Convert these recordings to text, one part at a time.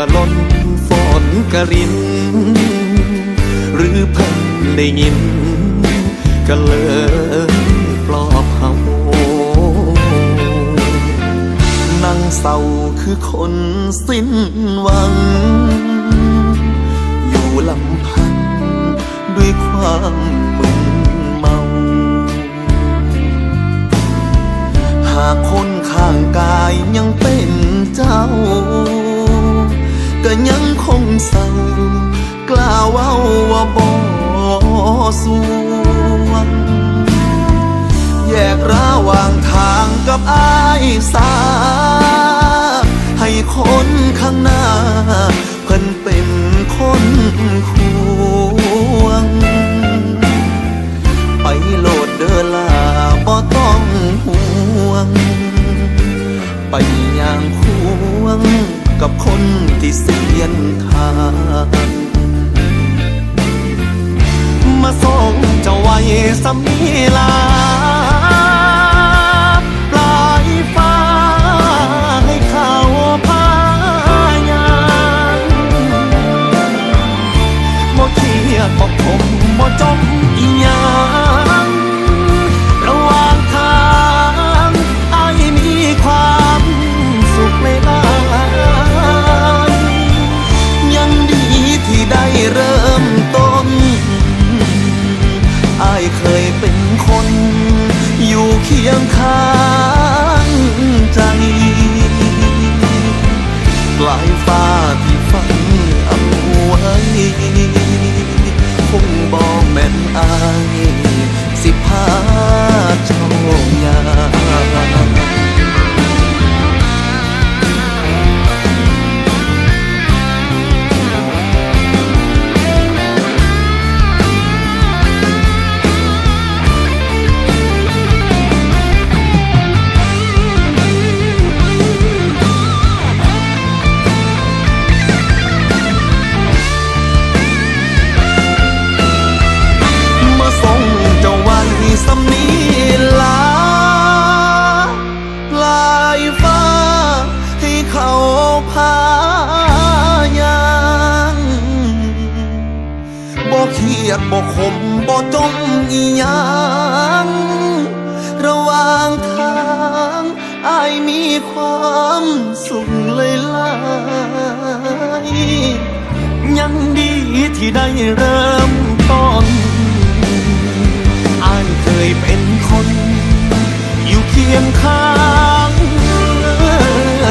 ก็ล้นฝนกระริน หรือเพิ่นได้ยิน ก็เลยปลอบเฮานั่งเศร้าคือคนสิ้นหวัง อยู่ลำพันด้วยความมึนเมา หากคนข้างกายยังเป็น ยังคงเศร้ากล่าเว้าว่าบ่สวงแยกระหว่างทางกับอายสา กับคนที่เสียนทางมาส่งเจ้าไว้สมีลา ลายฟ้าที่ฝันอาไว้คงบอกแม่นอาย ยดบ่ขมบ่จมอีหยังระหว่างทางอายมีความสุขเลยล่ะยังดีที่ได้เริ่มต้นอายเคยเป็นคน อยู่เคียงข้าง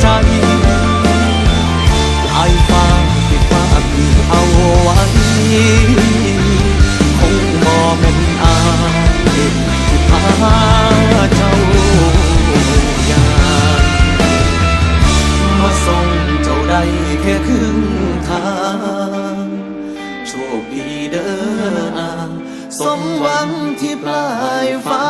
ใจปลายฟ้าที่ฟ้าที่เอาไว้ คดีเด้อสมหวังที่ปลายฟ้า